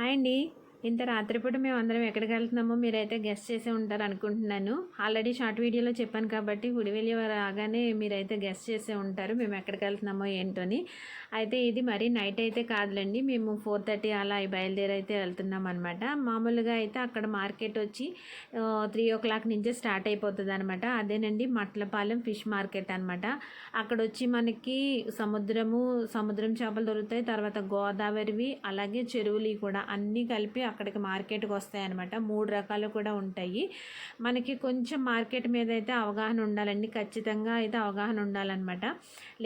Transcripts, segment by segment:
Hi అండి. ఇంత రాత్రిపూట మేము అందరం ఎక్కడికి వెళ్తున్నామో మీరైతే గెస్ట్ చేసే ఉంటారు అనుకుంటున్నాను ఆల్రెడీ షార్ట్ వీడియోలో చెప్పాను కాబట్టి గుడివెళ్ళి రాగానే మీరైతే గెస్ట్ చేసే ఉంటారు మేము ఎక్కడికి వెళ్తున్నామో ఏంటోని. అయితే ఇది మరి నైట్ అయితే కాదులేండి మేము ఫోర్ థర్టీ అలా బయలుదేరి అయితే వెళ్తున్నాం అనమాట మామూలుగా అయితే అక్కడ మార్కెట్ వచ్చి త్రీ ఓ క్లాక్ నుంచే స్టార్ట్ అయిపోతుంది అనమాట అదేనండి మట్లపాలెం ఫిష్ మార్కెట్ అనమాట అక్కడ వచ్చి మనకి సముద్రము సముద్రం చేపలు దొరుకుతాయి తర్వాత గోదావరివి అలాగే చెరువులు కూడా అన్నీ కలిపి అక్కడికి మార్కెట్కి వస్తాయి అనమాట మూడు రకాలు కూడా ఉంటాయి. మనకి కొంచెం మార్కెట్ మీద అయితే అవగాహన ఉండాలండి. ఖచ్చితంగా అయితే అవగాహన ఉండాలన్నమాట.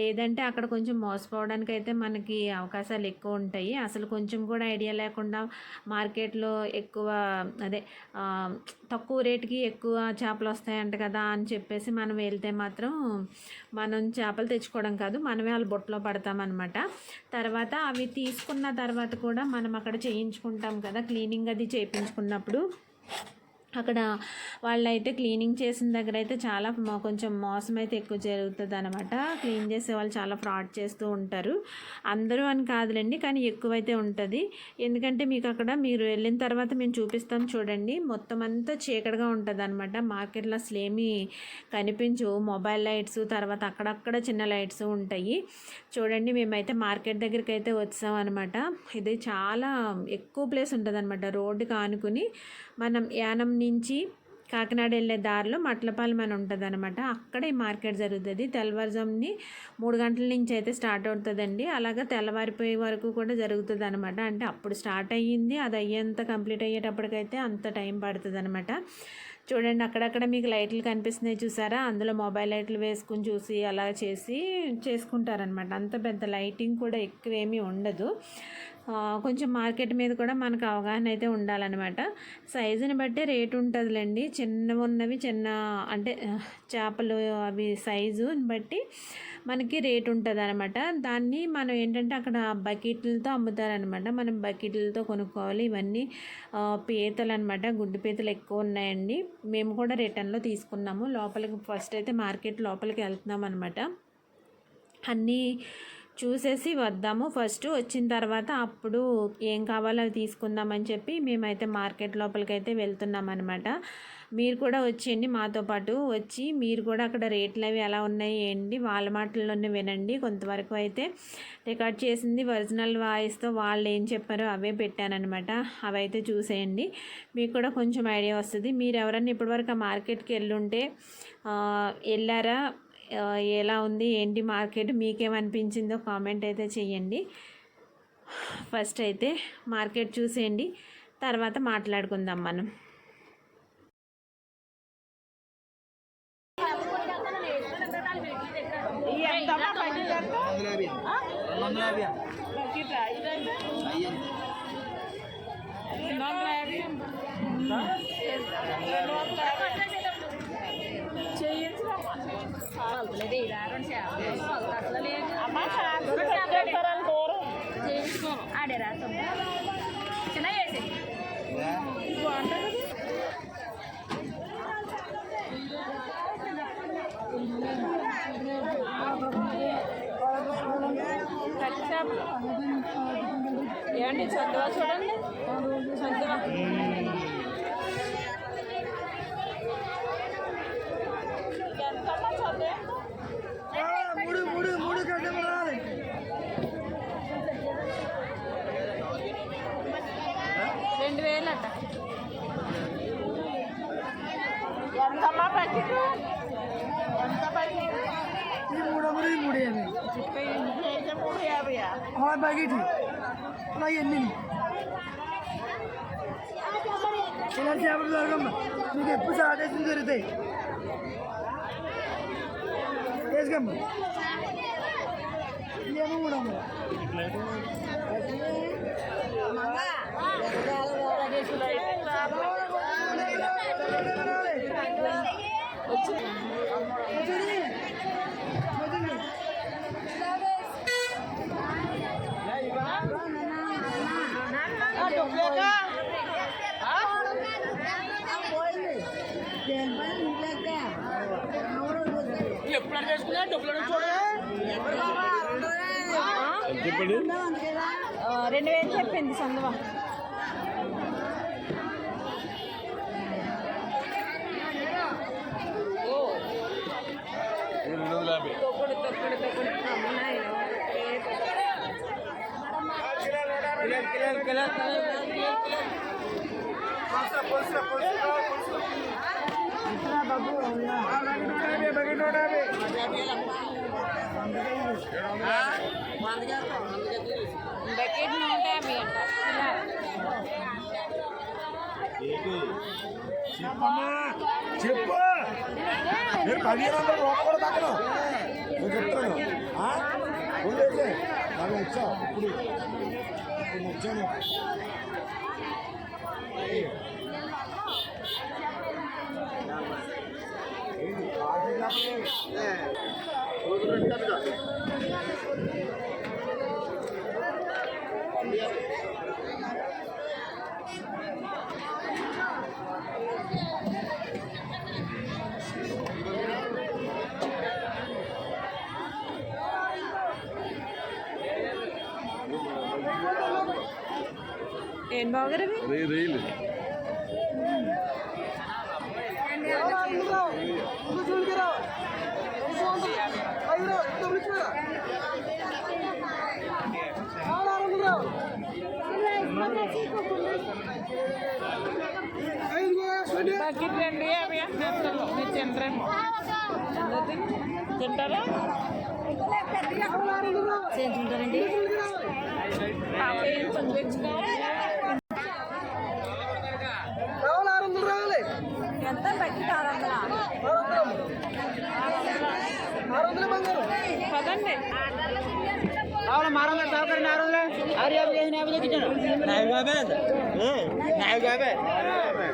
లేదంటే అక్కడ కొంచెం మోసపోవడానికి అయితే మనకి అవకాశాలు ఎక్కువ ఉంటాయి. అసలు కొంచెం కూడా ఐడియా లేకుండా మార్కెట్లో ఎక్కువ అదే తక్కువ రేటుకి ఎక్కువ చేపలు వస్తాయంట కదా అని చెప్పేసి మనం వెళ్తే మాత్రం మనం చేపలు తెచ్చుకోవడం కాదు మనమే వాళ్ళ బొట్టలో పడతామన్నమాట. తర్వాత అవి తీసుకున్న తర్వాత కూడా మనం అక్కడ చేయించుకుంటాం కదా క్లీనింగ్ అది చేయించుకున్నప్పుడు అక్కడ వాళ్ళైతే క్లీనింగ్ చేసిన దగ్గర అయితే చాలా కొంచెం మోసం అయితే ఎక్కువ జరుగుతుంది అనమాట క్లీన్ చేసే వాళ్ళు చాలా ఫ్రాడ్ చేస్తూ ఉంటారు. అందరూ అని కాదులేండి కానీ ఎక్కువైతే ఉంటుంది. ఎందుకంటే మీకు అక్కడ మీరు వెళ్ళిన తర్వాత మేము చూపిస్తాం చూడండి. మొత్తం అంతా చీకటిగా ఉంటుంది అనమాట మార్కెట్లో అసలు ఏమీ కనిపించు మొబైల్ లైట్స్ తర్వాత అక్కడక్కడ చిన్న లైట్స్ ఉంటాయి. చూడండి మేమైతే మార్కెట్ దగ్గరికి అయితే వచ్చాం అనమాట ఇది చాలా ఎక్కువ ప్లేస్ ఉంటుంది అనమాట రోడ్డుకి ఆనుకుని మనం యానం నుంచి కాకినాడ వెళ్ళే దారిలో మట్లపాలెం అని ఉంటుంది అనమాట అక్కడే ఈ మార్కెట్ జరుగుతుంది. తెల్లవారుజాముని మూడు గంటల నుంచి అయితే స్టార్ట్ అవుతుందండి. అలాగా తెల్లవారిపోయే వరకు కూడా జరుగుతుంది అనమాట అంటే అప్పుడు స్టార్ట్ అయ్యింది. అది అయ్యేంత కంప్లీట్ అయ్యేటప్పటికైతే అంత టైం పడుతుంది అనమాట చూడండి అక్కడక్కడ మీకు లైట్లు కనిపిస్తున్నాయి చూసారా? అందులో మొబైల్ లైట్లు వేసుకుని చూసి అలా చేసి చేసుకుంటారనమాట అంత పెద్ద లైటింగ్ కూడా ఎక్కువ ఏమీ ఉండదు. కొంచెం మార్కెట్ మీద కూడా మనకు అవగాహన అయితే ఉండాలన్నమాట. సైజుని బట్టే రేటు ఉంటుందిలేండి. చిన్నవి ఉన్నవి చిన్న అంటే చేపలు అవి సైజుని బట్టి మనకి రేట్ ఉంటుంది అనమాట దాన్ని మనం ఏంటంటే అక్కడ బకెట్లతో అమ్ముతారనమాట మనం బకెట్లతో కొనుక్కోవాలి. ఇవన్నీ పీతలు అనమాట గుడ్డు పీతలు ఎక్కువ ఉన్నాయండి. మేము కూడా రిటర్న్లో తీసుకున్నాము. లోపలికి ఫస్ట్ అయితే మార్కెట్ లోపలికి వెళ్తున్నాం అనమాట అన్నీ చూసేసి వద్దాము. ఫస్ట్ వచ్చిన తర్వాత అప్పుడు ఏం కావాలో అవి తీసుకుందామని చెప్పి మేమైతే మార్కెట్ లోపలికైతే వెళ్తున్నాం అనమాట మీరు కూడా వచ్చేయండి మాతో పాటు. వచ్చి మీరు కూడా అక్కడ రేట్లు అవి ఎలా ఉన్నాయి ఏంటి వాళ్ళ మాటల్లోనే వినండి. కొంతవరకు అయితే రికార్డ్ చేసింది ఒరిజినల్ వాయిస్తో వాళ్ళు ఏం చెప్పారో అవే పెట్టానమాట అవైతే చూసేయండి. మీకు కూడా కొంచెం ఐడియా వస్తుంది. మీరు ఎవరన్నా ఇప్పటివరకు ఆ మార్కెట్కి వెళ్ళుంటే వెళ్ళారా? ఎలా ఉంది ఏంటి మార్కెట్? మీకేమనిపించిందో కామెంట్ అయితే చేయండి ఫస్ట్ అయితే మార్కెట్ చూసేయండి తర్వాత మాట్లాడుకుందాం మనం. ఏమండి చందువా చూడండి చందువా ఎంతమ్మా చందు మూడు మూడు మూడు గంటలు రావాలి రెండు వేలు అట ఎంతమ్మా ప్యాకెట్ ఎంత ప్యాకెట్ ఈ మూడు అమ్మరు ఈ మూడు యాభై మూడు యాభై ఆ అవన్నీ ఇలా చేపలు దొరకమ్మ మీకు ఎప్పుడు స్టార్ట్ చేసింది దొరుకుతాయి వచ్చింది ఎప్పుడు రెండు వేలు. చెప్పింది సందవ. తొక్కుడు తొక్కుడు తొక్కుడు. అమ్మాయి. బకెట్ నూట యాభై చెప్పమ్మా చెప్పు. నేను పదిహేను వందల రూపాయలు కూడా తగ్గను నేను చెప్తాను నాకు వచ్చా ఇప్పుడు ఇప్పుడు వచ్చాను ఏంటి? Coffee coffee? ఏం బాగురు రైలు బకెట్ రెండు యాభై అంటున్నారు మీరు తింటారా చేయించుకుంటారండి పాపయ్య కొంచెం తెచ్చుకోవాలి రావాలి ఆరు వందలు రావాలి ఎంత బకెట్ ఆరు వందలా ఆరు వందలు బంగారు పదండి రావాలి ఆరు వందలు సౌకర్యం ఆరు వందలు ఆరు యాభై ఐదు యాభై తగ్గించాను నాలుగు యాభై నాలుగు యాభై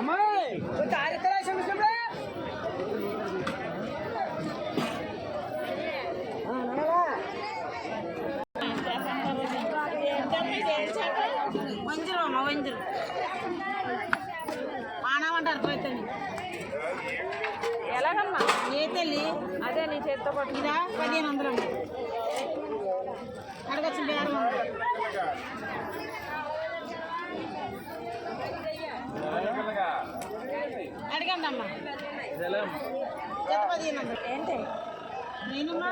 అమ్మాయి తారీఖు సమస్య వంజరం అమ్మ వంజరం మానవంటారు పోతుంది ఎలాగమ్మా? ఏ తల్లి? అదే నీ చేత్తో పట్టు ఇదా పదిహేను వందలు అమ్మ. అడగచ్చు బేరం అడగండి అమ్మా. జత పదిహేను వందలు. ఏంటి? నేనమ్మా?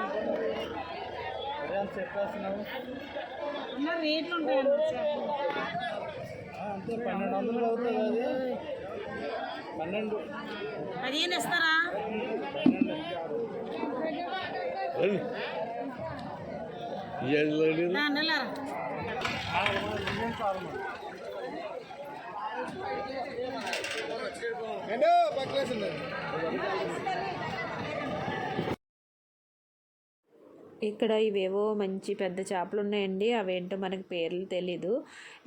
అమ్మ రేట్లు ఉంటాయండి. అంతే పన్నెండు వందలు అవుతుంది పన్నెండు. పదిహేను ఇస్తారా? నా ఇక్కడ ఇవేవో మంచి పెద్ద చేపలు ఉన్నాయండి. అవేంటో మనకి పేర్లు తెలీదు.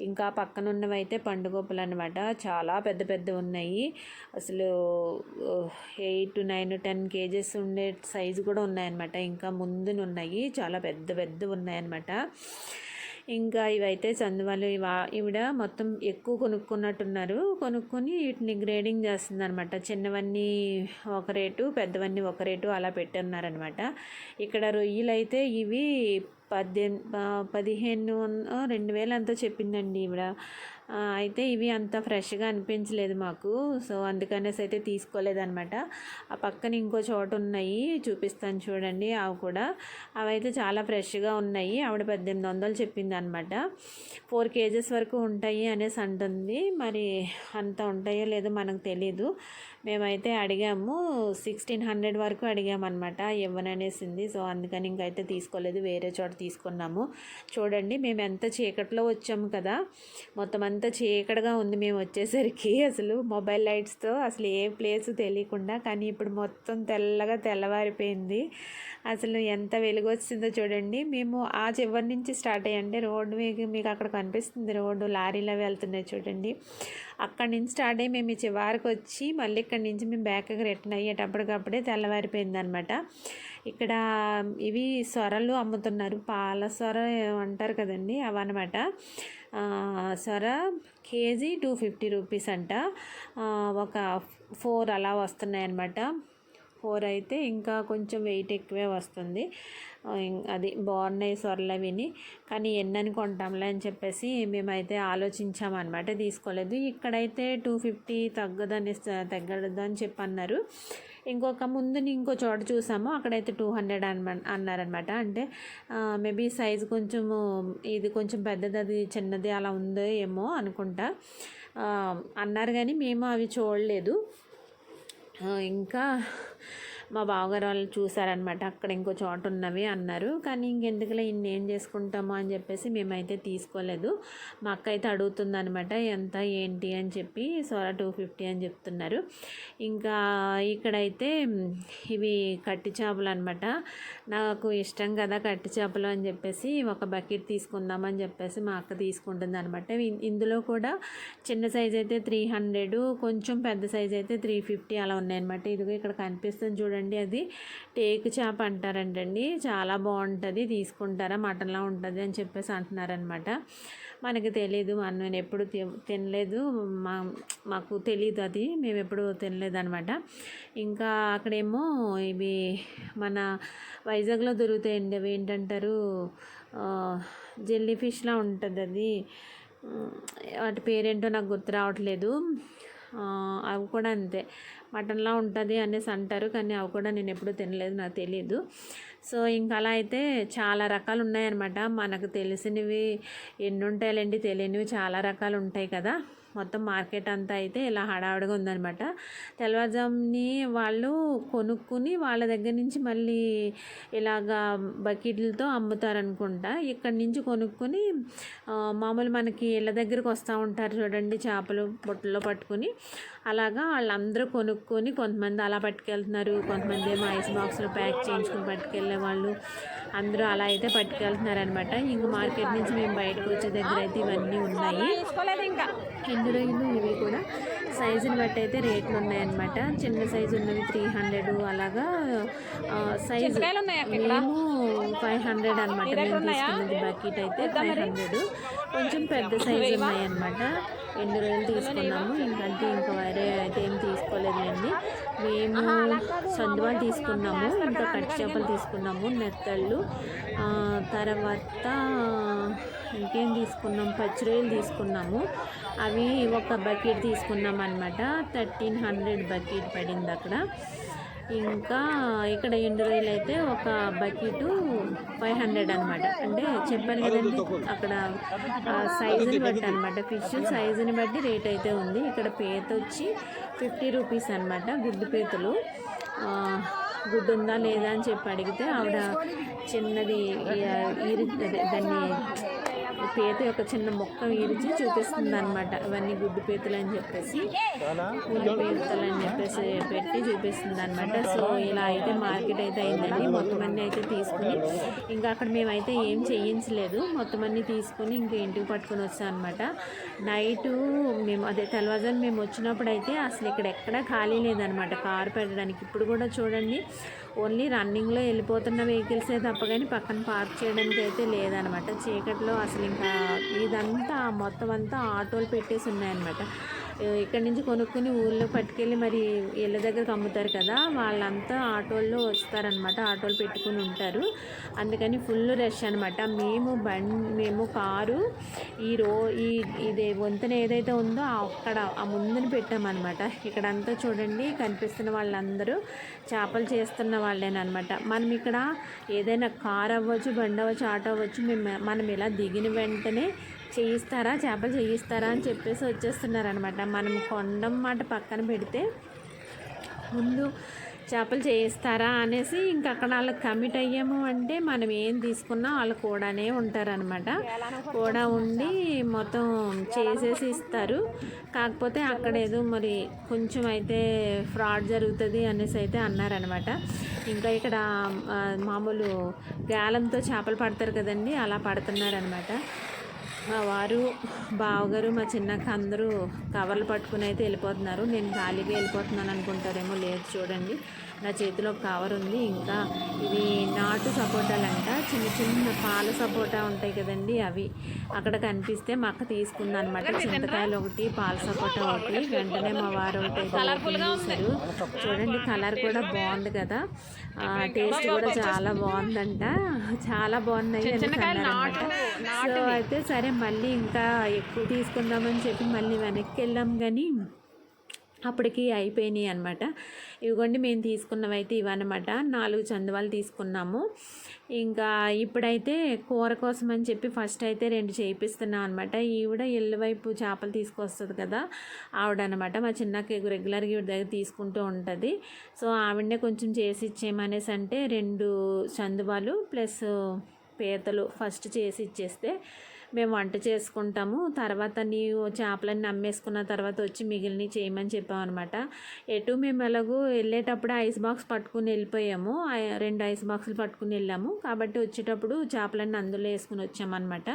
ఇంకా పక్కన ఉన్నవి అయితే పండుగొప్పలు అనమాట చాలా పెద్ద పెద్ద ఉన్నాయి. అసలు ఎయిట్ నైన్ టెన్ కేజెస్ ఉండే సైజు కూడా ఉన్నాయన్నమాట. ఇంకా ముందున ఉన్నాయి చాలా పెద్ద పెద్ద ఉన్నాయన్నమాట. ఇంకా ఇవైతే చందువాళ్ళు ఇవా ఈవిడ మొత్తం ఎక్కువ కొనుక్కున్నట్టున్నారు. కొనుక్కొని వీటిని గ్రేడింగ్ చేస్తుంది అనమాట చిన్నవన్నీ ఒక రేటు పెద్దవన్నీ ఒక రేటు అలా పెట్టున్నారనమాట ఇక్కడ రొయ్యలు అయితే ఇవి పద్దెన్ పదిహేను రెండు వేలు అంతా చెప్పిందండి ఈవిడ. అయితే ఇవి అంత ఫ్రెష్గా అనిపించలేదు మాకు. సో అందుకనేసి అయితే తీసుకోలేదన్నమాట. ఆ పక్కన ఇంకో చోట ఉన్నాయి. చూపిస్తాను చూడండి. అవి కూడా. అవి అయితే చాలా ఫ్రెష్గా ఉన్నాయి. ఆవిడ పద్దెనిమిది వందలు చెప్పింది అనమాట ఫోర్ కేజెస్ వరకు ఉంటాయి అనేసి అంటుంది. మరి అంత ఉంటాయో లేదో మనకు తెలీదు. మేమైతే అడిగాము. సిక్స్టీన్ హండ్రెడ్ వరకు అడిగామన్నమాట. ఇవ్వననేసింది. సో అందుకని ఇంకైతే తీసుకోలేదు. వేరే చోట తీసుకున్నాము. చూడండి మేము ఎంత చీకట్లో వచ్చాము కదా. మొత్తం అంతా చీకటిగా ఉంది మేము వచ్చేసరికి. అసలు మొబైల్ లైట్స్తో అసలు ఏ ప్లేస్ తెలియకుండా కానీ ఇప్పుడు మొత్తం తెల్లగా తెల్లవారిపోయింది. అసలు ఎంత వెలుగు వచ్చిందో చూడండి. మేము ఆ చివరి నుంచి స్టార్ట్ అయ్యండి. రోడ్డు మీకు మీకు అక్కడ కనిపిస్తుంది. రోడ్డు లారీలో వెళ్తున్నాయి చూడండి. అక్కడి నుంచి స్టార్ట్ అయ్యి మేము ఈ చివరికి వచ్చి మళ్ళీ ఇక్కడి నుంచి మేము బ్యాక్కి రిటర్న్ అయ్యేటప్పటికప్పుడే తెల్లవారిపోయింది అనమాట ఇక్కడ ఇవి సొరలు అమ్ముతున్నారు. పాల సొర అంటారు కదండి? అవన్నమాట. సొర కేజీ టూ ఫిఫ్టీ రూపీస్ అంట. ఒక ఫోర్ అలా వస్తున్నాయన్నమాట. ఫోర్ అయితే ఇంకా కొంచెం వెయిట్ ఎక్కువే వస్తుంది. అది బాగున్నాయి సొరలు అవిని. కానీ ఎన్నని కొంటాంలే అని చెప్పేసి మేమైతే ఆలోచించామన్నమాట. తీసుకోలేదు. ఇక్కడైతే టూ ఫిఫ్టీ తగ్గదని తగ్గదు అని చెప్పి అన్నారు ఇంకొక ముందుని ఇంకో చోట చూసాము. అక్కడైతే టూ హండ్రెడ్ అన్న అన్నారనమాట అంటే మేబీ సైజు కొంచెము ఇది కొంచెం పెద్దది అది చిన్నది అలా ఉందో ఏమో అనుకుంటా. అన్నారు కానీ మేము అవి చూడలేదు. ఇంకా మా బావగారు వాళ్ళు చూసారనమాట. అక్కడ ఇంకో చోట ఉన్నవి అన్నారు. కానీ ఇంకెందుకులే ఇన్ని ఏం చేసుకుంటామో అని చెప్పేసి మేమైతే తీసుకోలేదు. మా అక్క అయితే అడుగుతుందనమాట ఎంత ఏంటి? అని చెప్పి సోరా టూ ఫిఫ్టీ అని చెప్తున్నారు. ఇంకా ఇక్కడైతే ఇవి కట్టి చేపలు అనమాట. నాకు ఇష్టం కదా కట్టి చేపలు అని చెప్పేసి ఒక బకెట్ తీసుకుందామని చెప్పేసి మా అక్క తీసుకుంటుంది అనమాట ఇందులో కూడా చిన్న సైజ్ అయితే త్రీ హండ్రెడ్ కొంచెం పెద్ద సైజ్ అయితే త్రీ ఫిఫ్టీ అలా ఉన్నాయన్నమాట. ఇదిగో ఇక్కడ కనిపిస్తుంది చూడండి. అది. టేకు చేప అంటారంటండి. చాలా బాగుంటుంది. తీసుకుంటారా? మటన్లా ఉంటుంది అని చెప్పేసి అంటున్నారనమాట మనకి తెలీదు. నేను ఎప్పుడు తి- తినలేదు. మా మాకు తెలియదు అది. మేము ఎప్పుడు తినలేదు అనమాట ఇంకా అక్కడేమో ఇవి మన వైజాగ్లో దొరుకుతాయండి. అవి ఏంటంటారు? జెల్లీ ఫిష్లా ఉంటుంది అది. వాటి పేరేంటో నాకు గుర్తు రావట్లేదు. అవి కూడా అంతే. మటన్లా ఉంటుంది అనేసి అంటారు. కానీ అవి కూడా నేను ఎప్పుడు తినలేదు నాకు తెలియదు సో ఇంకా అలా అయితే చాలా రకాలు ఉన్నాయన్నమాట మనకు తెలిసినవి ఎన్ని ఉంటాయండి తెలియనివి చాలా రకాలు ఉంటాయి కదా. మొత్తం మార్కెట్ అంతా అయితే ఇలా హడావుడిగా ఉందన్నమాట. తెల్లవారుజాముని వాళ్ళు కొనుక్కుని వాళ్ళ దగ్గర నుంచి మళ్ళీ ఇలాగా బకెట్లతో అమ్ముతారనుకుంటా. ఇక్కడి నుంచి కొనుక్కొని మామూలు మనకి ఇళ్ళ దగ్గరికి వస్తూ ఉంటారు చూడండి చేపలు బుట్టలో పట్టుకుని. అలాగా వాళ్ళందరూ కొనుక్కొని కొంతమంది అలా పట్టుకెళ్తున్నారు కొంతమంది ఏమో ఐస్ బాక్స్లో ప్యాక్ చేయించుకొని పట్టుకెళ్ళే వాళ్ళు అందరూ అలా అయితే పట్టుకెళ్తున్నారనమాట. ఇంక మార్కెట్ నుంచి మేము బయటకు వచ్చే దగ్గర అయితే ఇవన్నీ ఉన్నాయి. రొయ్యలు ఇవి కూడా సైజుని బట్టి అయితే రేట్లు ఉన్నాయన్నమాట. చిన్న సైజు ఉన్నవి త్రీ హండ్రెడ్ అలాగా సైజు? మేము ఫైవ్ హండ్రెడ్ అనమాట మేము తీసుకున్నది బకెట్ అయితే ఫైవ్ హండ్రెడ్ కొంచెం పెద్ద సైజు ఉన్నాయన్నమాట. ఎండు రొయ్యలు తీసుకున్నాము. ఇంకంటే ఇంకా వేరే అయితే ఏం తీసుకోలేదండి. మేము సందువాలు తీసుకున్నాము. ఇంకా కట్టి చేపలు తీసుకున్నాము నెత్తళ్ళు తర్వాత ఇంకేం తీసుకున్నాం? పచ్చి రొయ్యలు తీసుకున్నాము. అవి ఒక బకెట్ తీసుకున్నాం అనమాట థర్టీన్ హండ్రెడ్ బకెట్ పడింది అక్కడ. ఇంకా ఇక్కడ ఎండు రొయ్యలు అయితే ఒక బకెట్ ఫైవ్ హండ్రెడ్ అనమాట అంటే చెప్పాను కదండి అక్కడ సైజుని బట్టి అనమాట ఫిష్ సైజుని బట్టి రేట్ అయితే ఉంది. ఇక్కడ పీత వచ్చి ఫిఫ్టీ రూపీస్ అనమాట గుడ్డు పీతలు. గుడ్డు ఉందా లేదా అని చెప్పి అడిగితే ఆవిడ చిన్నది దాన్ని పీత యొక్క చిన్న మొక్క ఈరిచి చూపిస్తుంది అనమాట ఇవన్నీ గుడ్డు పీతలు అని చెప్పేసి గుడ్డు పీతలు అని చెప్పేసి పెట్టి చూపిస్తుంది అనమాట సో ఇలా అయితే మార్కెట్ అయితే అయిందండి. మొత్తం అన్నీ అయితే తీసుకుని ఇంకా అక్కడ మేమైతే ఏం చేయించలేదు. మొత్తం అన్నీ తీసుకుని ఇంకా ఇంటికి పట్టుకొని వచ్చాం అనమాట నైటు మేము అదే తెల్లవారుజాము మేము వచ్చినప్పుడు అయితే అసలు ఇక్కడ ఎక్కడ ఖాళీ లేదనమాట కారు పెట్టడానికి. ఇప్పుడు కూడా చూడండి ఓన్లీ రన్నింగ్లో వెళ్ళిపోతున్న వెహికల్సే తప్ప కానీ పక్కన పార్క్ చేయడానికి అయితే లేదనమాట. చీకట్లో అసలు ఇంకా ఇదంతా మొత్తం అంతా ఆటోలు పెట్టేసి ఉన్నాయన్నమాట. ఇక్కడ నుంచి కొనుక్కుని ఊళ్ళో పట్టుకెళ్ళి మరి ఇళ్ళ దగ్గరకు అమ్ముతారు కదా వాళ్ళంతా ఆటోల్లో వస్తారనమాట ఆటోలు పెట్టుకుని ఉంటారు. అందుకని ఫుల్ రష్ అనమాట మేము బండి మేము కారు ఈ రో ఈ ఇదే వంతెన ఏదైతే ఉందో అక్కడ ఆ ముందున పెట్టామన్నమాట. ఇక్కడంతా చూడండి కనిపిస్తున్న వాళ్ళందరూ చేపలు చేస్తున్న వాళ్ళేనమాట మనం ఇక్కడ ఏదైనా కార్ అవ్వచ్చు బండి అవ్వచ్చు ఆటో అవ్వచ్చు మేము మనం ఇలా దిగిన వెంటనే చేయిస్తారా? చేపలు చేయిస్తారా అని చెప్పేసి వచ్చేస్తున్నారనమాట. మనం కొండం మాట పక్కన పెడితే ముందు చేపలు చేయిస్తారా అనేసి ఇంక అక్కడ వాళ్ళకి కమిట్ అయ్యాము అంటే మనం ఏం తీసుకున్నా వాళ్ళు కూడానే ఉంటారనమాట. కూడా ఉండి మొత్తం చేసేసి ఇస్తారు. కాకపోతే అక్కడ ఏదో మరి కొంచెం అయితే ఫ్రాడ్ జరుగుతుంది అనేసి అయితే అన్నారనమాట. ఇంకా ఇక్కడ మామూలు గాలంతో చేపలు పడతారు కదండి అలా పడుతున్నారనమాట. మా వారు బావగారు మా చిన్నక్క అందరూ కవర్లు పట్టుకుని అయితే వెళ్ళిపోతున్నారు. నేను ఖాళీగా వెళ్ళిపోతున్నాను అనుకుంటారేమో లేదు చూడండి. నా చేతిలో కవర్ ఉంది. ఇంకా ఇవి నాటు సపోటాలంట. చిన్న చిన్న పాల సపోటా ఉంటాయి కదండి అవి. అక్కడ కనిపిస్తే మా అక్క తీసుకుంది అనమాట చింతకాయలు ఒకటి పాల సపోటా ఒకటి. వెంటనే మా వారు ఒకటి చేశారు. చూడండి కలర్ కూడా బాగుంది కదా. టేస్ట్ కూడా చాలా బాగుందంట. చాలా బాగున్నాయి అని. సో అయితే సరే మళ్ళీ ఇంకా ఎక్కువ తీసుకుందామని చెప్పి మళ్ళీ వెనక్కి వెళ్ళాం కానీ అప్పటికి అయిపోయినాయి అనమాట ఇవిగోండి మేము తీసుకున్నవి అయితే ఇవన్నమాట నాలుగు చందువాలు తీసుకున్నాము. ఇంకా ఇప్పుడైతే కూర కోసం అని చెప్పి ఫస్ట్ అయితే రెండు చేయిస్తున్నాం అనమాట ఈవిడ ఎల్లు వైపు చేపలు తీసుకొస్తుంది కదా ఆవిడ అనమాట మా చిన్నకి రెగ్యులర్గా ఈవిడ దగ్గర తీసుకుంటూ ఉంటుంది. సో ఆవిడనే కొంచెం చేసి ఇచ్చేయమనేసి అంటే రెండు చందువాలు ప్లస్ పీతలు ఫస్ట్ చేసి ఇచ్చేస్తే మేము వంట చేసుకుంటాము. తర్వాత నీవు చేపలన్నీ అమ్మేసుకున్న తర్వాత వచ్చి మిగిలిన చేయమని చెప్పామన్నమాట. ఎటు మేము ఎలాగో వెళ్ళేటప్పుడు ఐస్ బాక్స్ పట్టుకుని వెళ్ళిపోయాము. రెండు ఐస్ బాక్సులు పట్టుకుని వెళ్ళాము. కాబట్టి వచ్చేటప్పుడు చేపలన్నీ అందులో వేసుకుని వచ్చామన్నమాట.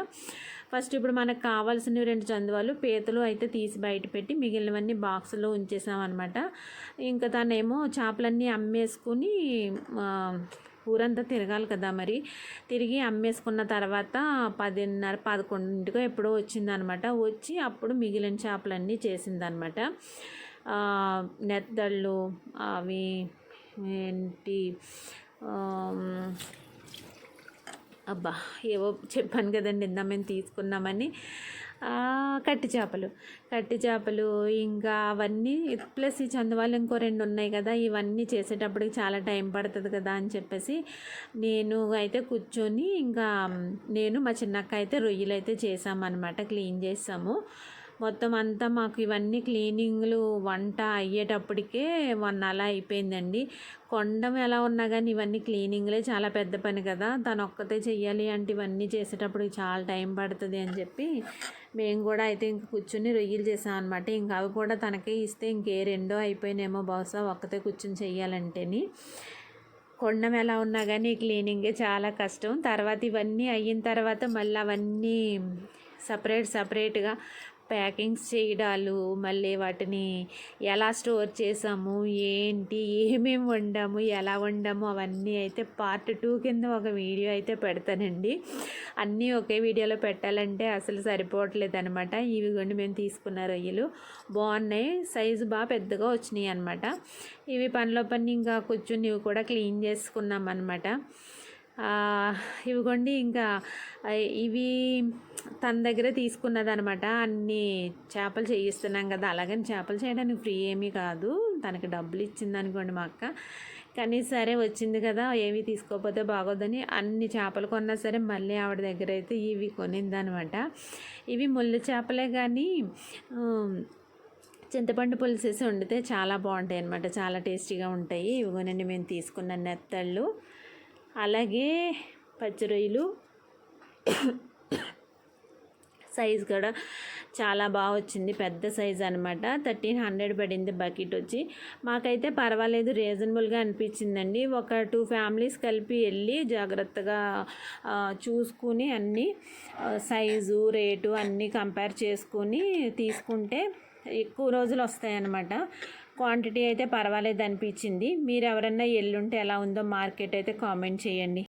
ఫస్ట్ ఇప్పుడు మనకు కావాల్సినవి రెండు చందువాలు పీతలు అయితే తీసి బయట పెట్టి మిగిలినవన్నీ బాక్సులో ఉంచేసామన్నమాట. ఇంకా తనేమో చేపలన్నీ అమ్మేసుకుని ఊరంతా తిరగాలి కదా మరి. తిరిగి అమ్మేసుకున్న తర్వాత పదిన్నర పదకొండింటికో ఎప్పుడో వచ్చిందనమాట. వచ్చి అప్పుడు మిగిలిన చేపలన్నీ చేసిందనమాట. నెత్తళ్ళు అవి ఏంటి? అబ్బా ఏవో చెప్పాను కదండి ఇందా మేము తీసుకున్నామని. కట్టి చేపలు. కట్టి చేపలు ఇంకా అవన్నీ ప్లస్ ఈ చందవాళ్ళు ఇంకో రెండు ఉన్నాయి కదా ఇవన్నీ చేసేటప్పటికి చాలా టైం పడుతుంది కదా అని చెప్పేసి నేను అయితే కూర్చొని ఇంకా నేను మా చిన్నక్క అయితే రొయ్యలు అయితే చేసామన్నమాట క్లీన్ చేసాము. మొత్తం అంతా మాకు ఇవన్నీ క్లీనింగ్లు వంట అయ్యేటప్పటికే వన్ అలా అయిపోయిందండి. కొండం ఎలా ఉన్నా కానీ ఇవన్నీ క్లీనింగ్లే చాలా పెద్ద పని కదా తను ఒక్కతే చెయ్యాలి అంటే ఇవన్నీ చేసేటప్పుడు చాలా టైం పడుతుంది అని చెప్పి మేము కూడా అయితే ఇంక కూర్చుని రొయ్యలు చేసాం అనమాట ఇంకా అవి కూడా తనకే ఇస్తే ఇంకే రెండో అయిపోయినేమో బహుశా ఒక్కతే కూర్చుని చెయ్యాలంటేని. కొండం ఎలా ఉన్నా కానీ క్లీనింగే చాలా కష్టం. తర్వాత ఇవన్నీ అయిన తర్వాత మళ్ళీ అవన్నీ సపరేట్ సపరేట్గా ప్యాకింగ్స్ చేయడాలు మళ్ళీ వాటిని ఎలా స్టోర్ చేసాము ఏంటి ఏమేమి వండాము ఎలా వండాము అవన్నీ అయితే పార్ట్ టూ కింద ఒక వీడియో అయితే పెడతానండి. అన్నీ ఒకే వీడియోలో పెట్టాలంటే అసలు సరిపోవట్లేదు అనమాట ఇవి కొన్ని మేము తీసుకున్న రొయ్యలు. బాగున్నాయి. సైజు బాగా పెద్దగా వచ్చినాయి అనమాట ఇవి పనిలో పని ఇంకా కూర్చుని ఇవి కూడా క్లీన్ చేసుకున్నాం అనమాట ఇవిగోండి ఇంకా ఇవి తన దగ్గరే తీసుకున్నదనమాట అన్ని చేపలు చేయిస్తున్నాం కదా అలాగని చేపలు చేయడానికి ఫ్రీ ఏమీ కాదు. తనకి డబ్బులు ఇచ్చింది అనుకోండి మా అక్క. కానీ సరే వచ్చింది కదా ఏవి తీసుకోకపోతే బాగోదని అన్ని చేపలు కొన్నా సరే మళ్ళీ ఆవిడ దగ్గర అయితే ఇవి కొనిందనమాట ఇవి ముళ్ళు చేపలే కానీ చింతపండు పులుసేసి వండితే చాలా బాగుంటాయి అనమాట చాలా టేస్టీగా ఉంటాయి. ఇవిగోనండి మేము తీసుకున్న నెత్తళ్ళు. అలాగే పచ్చి రొయ్యలు. సైజ్ కూడా చాలా బాగా వచ్చింది. పెద్ద సైజ్ అనమాట థర్టీన్ హండ్రెడ్ పడింది బకెట్ వచ్చి. మాకైతే పర్వాలేదు రీజనబుల్గా అనిపించిందండి. ఒక టూ ఫ్యామిలీస్ కలిపి వెళ్ళి జాగ్రత్తగా చూసుకుని అన్నీ సైజు రేటు అన్నీ కంపేర్ చేసుకుని తీసుకుంటే ఎక్కువ రోజులు వస్తాయన్నమాట. క్వాంటిటీ అయితే పర్వాలేదు అనిపించింది మీరు ఎవరన్నా ఎల్లుంటే ఎలా ఉందో మార్కెట్ అయితే కామెంట్ చేయండి.